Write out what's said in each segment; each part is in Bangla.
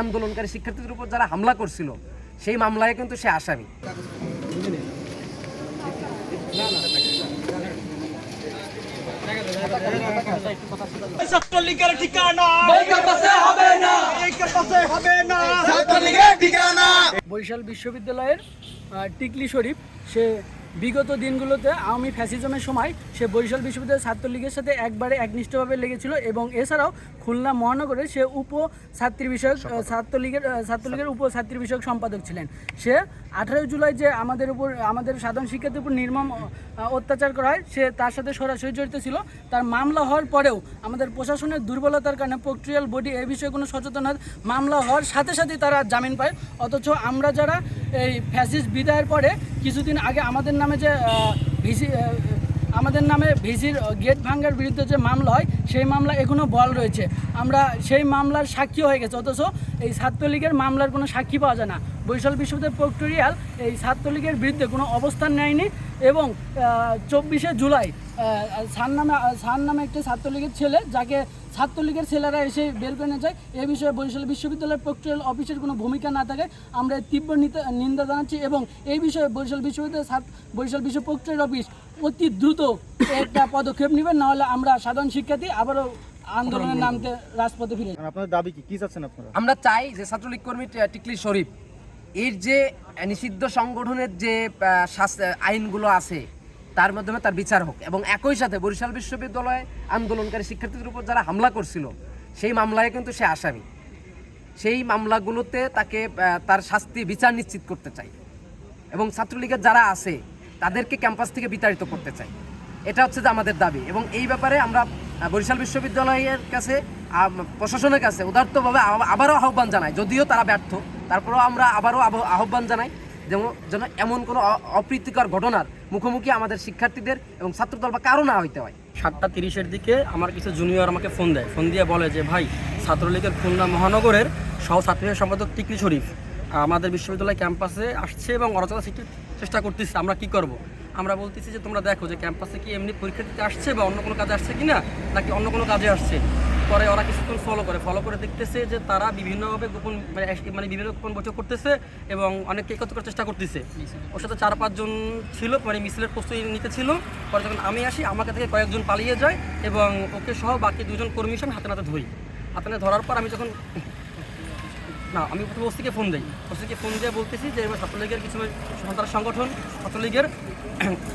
আন্দোলনকারী শিক্ষার্থীদের উপর যারা হামলা করছিল সেই মামলায় কিন্তু সে আসামি। ছাত্রলীগের ঠিকানা। হবে না হবে না ছাত্রলীগের ঠিকানা। বরিশাল বিশ্ববিদ্যালয়ের টিকলি শরীফ সে বিগত দিনগুলোতে আওয়ামী ফ্যাসিজমের সময় সে বরিশাল বিশ্ববিদ্যালয়ের ছাত্রলীগের সাথে একবারে একনিষ্ঠভাবে লেগেছিল এবং এছাড়াও খুলনা মহানগরে সে উপ ছাত্রী বিষয়ক ছাত্রলীগের ছাত্রলীগের উপ ছাত্রী বিষয়ক সম্পাদক ছিলেন। সে আঠারোই জুলাই যে আমাদের উপর আমাদের সাধারণ শিক্ষার্থীর উপর নির্মম অত্যাচার করা হয় সে তার সাথে সরাসরি জড়িত ছিল। তার মামলা হওয়ার পরেও আমাদের প্রশাসনের দুর্বলতার কারণে প্রক্রিয়াল বডি এ বিষয়ে কোনো সচেতনতা মামলা হওয়ার সাথে সাথেই তারা জামিন পায়। অথচ আমরা যারা এই ফ্যাসিস বিদায়ের পরে কিছুদিন আগে আমাদের নামে যে ভিসি আমাদের নামে ভিসির গেট ভাঙ্গার বিরুদ্ধে যে মামলা হয়, সেই মামলা এখনও বল রয়েছে। আমরা সেই মামলার সাক্ষী হয়ে গেছে, অথচ এই ছাত্রলীগের মামলার কোনো সাক্ষী পাওয়া যায় না। বরিশাল বিশ্ববিদ্যালয় প্রক্টোরিয়াল এই ছাত্রলীগের বিরুদ্ধে কোনো অবস্থান নেয়নি এবং চব্বিশে জুলাই সান নামে সান নামে একটি ছাত্রলীগের ছেলে, যাকে ছাত্রলীগের ছেলেরা এসে বের করে নিয়ে যায় এ বিষয়ে বরিশাল বিশ্ববিদ্যালয়ের প্রক্টোরিয়াল অফিসের কোনো ভূমিকা না থাকে। আমরা তীব্র নিতে- নিন্দা জানাচ্ছি এবং এই বিষয়ে বরিশাল বিশ্ববিদ্যালয় ছাত্র বরিশাল বিশ্ব প্রক্টোরিয়াল অফিস অতি দ্রুত একটা পদক্ষেপ নেবেন নাহলে আমরা সাধারণ শিক্ষার্থী আবারও আন্দোলনের নামতে রাজপথে ফিরে আপনার দাবি কি? কি চাচ্ছেন আপনারা? আমরা চাই যে ছাত্রলীগ কর্মী টিকলি শরীফ এর যে নিষিদ্ধ সংগঠনের যে আইনগুলো আছে তার মাধ্যমে তার বিচার হোক। এবং একই সাথে বরিশাল বিশ্ববিদ্যালয়ে আন্দোলনকারী শিক্ষার্থীদের উপর যারা হামলা করছিল, সেই মামলায় কিন্তু সে আসামি। সেই মামলাগুলোতে তাকে তার শাস্তি, বিচার নিশ্চিত করতে চাই। এবং ছাত্রলীগের যারা আছে, তাদেরকে ক্যাম্পাস থেকে বিতাড়িত করতে চাই। এটা হচ্ছে যে আমাদের দাবি। এবং এই ব্যাপারে আমরা বরিশাল বিশ্ববিদ্যালয়ের কাছে প্রশাসনের কাছে উদার্তভাবে আবারও আহ্বান জানাই। যদিও তারা ব্যর্থ, তারপরেও আমরা আবারও আহ্বান জানাই যেমন যেন এমন কোনো অপ্রীতিকর ঘটনার মুখোমুখি আমাদের শিক্ষার্থীদের এবং ছাত্রদল বা কারও না হইতে হয়। সাতটা তিরিশের দিকে আমার কিছু জুনিয়র আমাকে ফোন দেয়। ফোন দিয়ে বলে যে, ভাই, ছাত্রলীগের খুলনা মহানগরের সহ ছাত্রী সম্পাদক টিকলি শরীফ, আমাদের বিশ্ববিদ্যালয় ক্যাম্পাসে আসছে এবং অরচনা সৃষ্টির চেষ্টা করতেছে, আমরা কি করব? আমরা বলতেছি যে, তোমরা দেখো যে, ক্যাম্পাসে কি এমনি পরীক্ষা দিতে আসছে বা অন্য কোনো কাজে আসছে কি না নাকি অন্য কোনো কাজে আসছে? পরে ওরা কিছুক্ষণ ফলো করে। ফলো করে দেখতেছে যে তারা বিভিন্নভাবে গোপন মানে মানে বিভিন্ন গোপন বৈঠক করতেছে এবং অনেককে একত্র করার চেষ্টা করতেছে। ওর সাথে চার পাঁচজন ছিল মানে মিছিলের প্রস্তুতি নিতে ছিল। পরে যখন আমি আসি আমাকে থেকে কয়েকজন পালিয়ে যায় এবং ওকে সহ বাকি দুজন কর্মী সঙ্গে হাতে নাতে ধরি। হাতে নাতে ধরার পর আমি যখন, না, আমি প্রথমে ওসিকে ফোন দিই। ওসিকে ফোন দিয়ে বলতেছি যে, এবার ছাত্রলীগের কিছু সন্ত্রাস সংগঠন, ছাত্রলীগের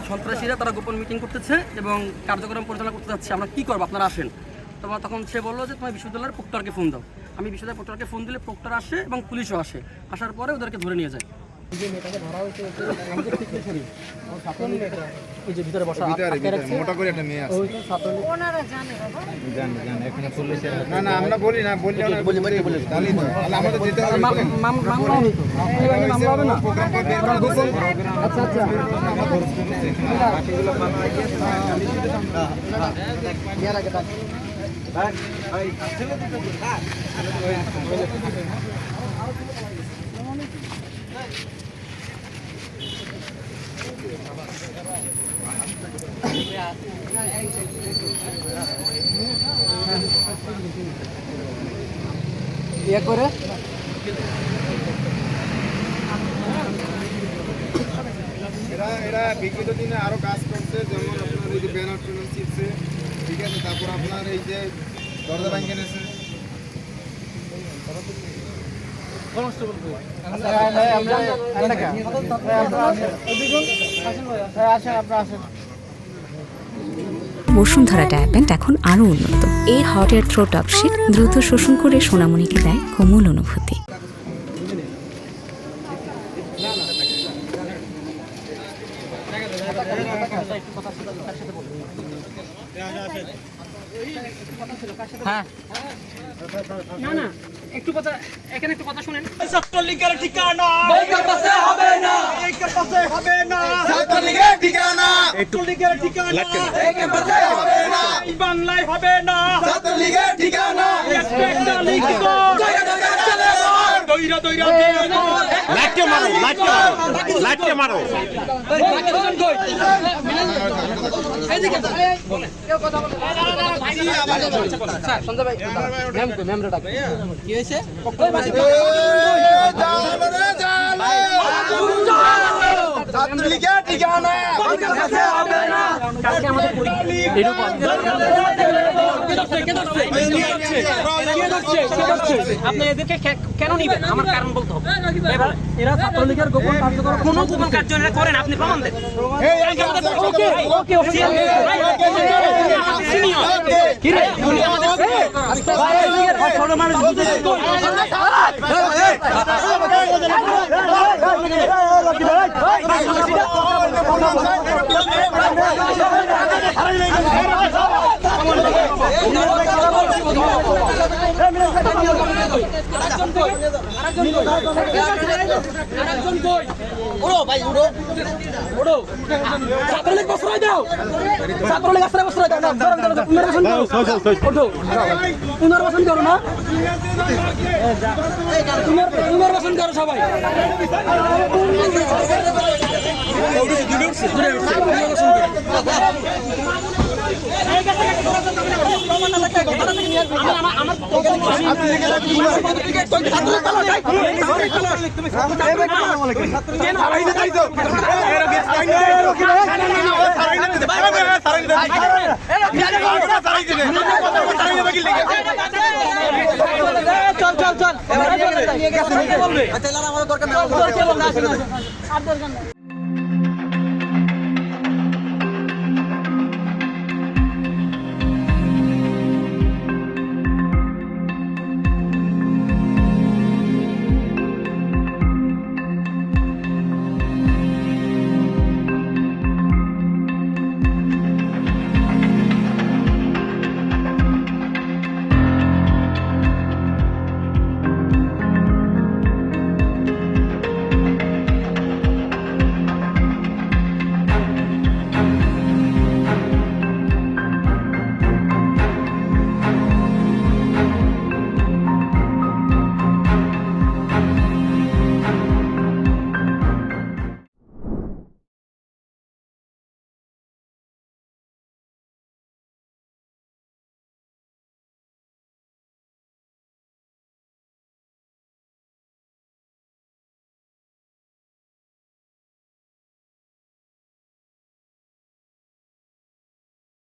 সন্ত্রাসীরা তারা গোপন মিটিং করতেছে এবং কার্যক্রম পরিচালনা করতে যাচ্ছে। আমরা কী করব? আপনারা আসেন। তারপর তখন সে বলল যে তোমার বিশ্ববিদ্যালয়ের প্রক্টরকে ফোন দাও। আমি বিশ্ববিদ্যালয়ের প্রক্টরকে ফোন দিলে প্রক্টর আসে এবং পুলিশও আসে। আসার পরে ওদেরকে ধরে নিয়ে যায়। এই যে ভিতরে বসা মোটা করে একটা মেয়ে আছে। জানি জানি এখানে পুলিশ না না আমরা বলি না বললে আমরা বলি বলি বলি। তাহলে তো তাহলে আমাদের যেতে হবে। মামলা হবে তো। মামলা হবে না। প্রোগ্রাম করে বের করে গোপন আচ্ছা আচ্ছা। ইয়ে করে। এরা এরা বিগত দিনে আরও কাজ করছে, যেমন আপনার এই যে ব্যানার ঠিক আছে, তারপর আপনার এই যে দরজা ভাঙে নেছে বসুন্ধরা ডায়াপেন্ট এখন আরও উন্নত। এই হট এয়ার থ্রো টপশিট দ্রুত শোষণ করে সোনামণিকে দেয় কোমল অনুভূতি। না না একটু কথা এখানে একটু কথা শুনেন। ছাত্রলীগের ঠিকানা। হবে না। কাছে হবে না। ছাত্রলীগের ঠিকানা। ছাত্রলীগের ঠিকানা। হবে না। বাংলায় হবে না। ছাত্রলীগের ঠিকানা একটা লিখিত দইরা দইরা লাইটকে মারো লাইটকে মারো লাইটকে মারো স্যার সঞ্জয় ভাই ম্যাম ম্যামরা ডাক ছাত্রলীগের ঠিকানা আপনি এদেরকে কেন নিবেন আমার কারণ বলতে হবে এরা ছাত্রলীগের গোপন কার্যক্রম কোনো গোপন কার্য এরা করেন আপনি প্রমাণ দেন ওকে ওকে ছাত্রলীগ বস্ত্র দাও। ছাত্রলীগ আশ্রয় বস্ত্র দাও। না পুনর্বাসন করো। ওঠো। পুনর্বাসন করো না। পুনর- পুনর্বাসন করো সবাই। পুনর্বাসন করো। চল চল চল চল